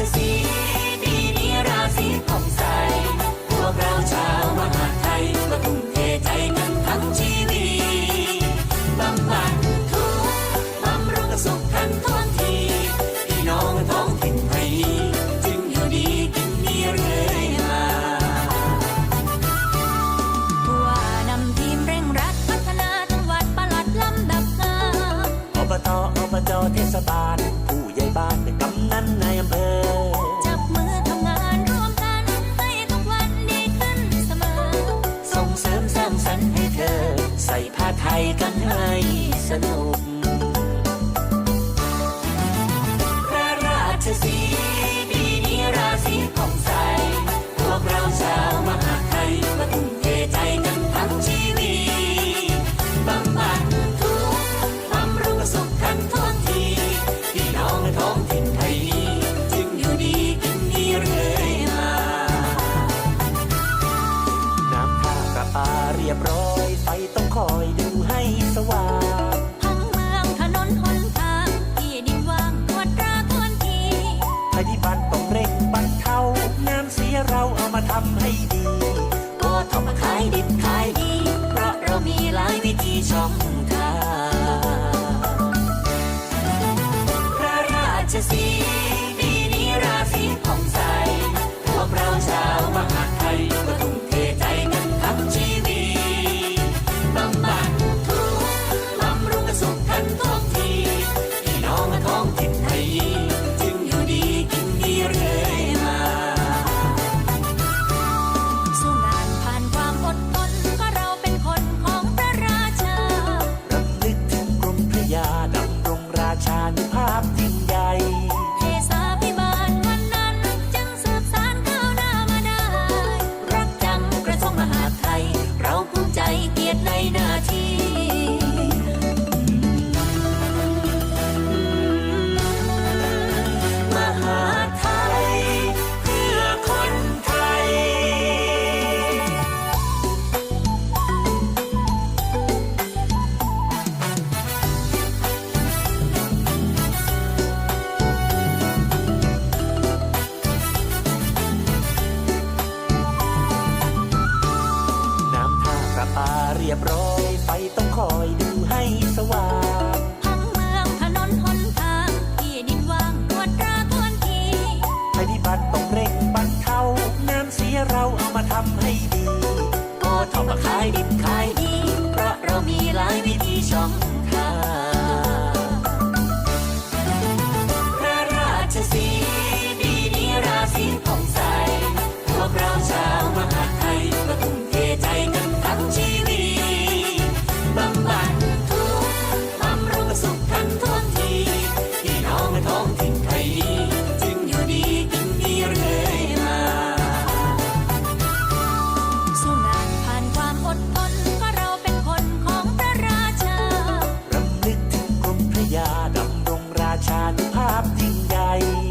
to see mamá. กันให้สนุก ป่าเรียบร้อย ไฟต้องคอยดูให้สว่างทั้งเมืองถนนหนทางที่ดินว่างกวดราทวนทีภัยพิบัติต้องเร่งบรรเทาน้ำเสียเราเอามาทำให้ดีก็ทำขายดิบขายดี เพราะเรามีหลายวิธีช่อง ทำให้ดีโอท็อปขายดิบขายดี เพราะเรามีหลายวิธีช่องทาง ชาติภาพยิ่งใหญ่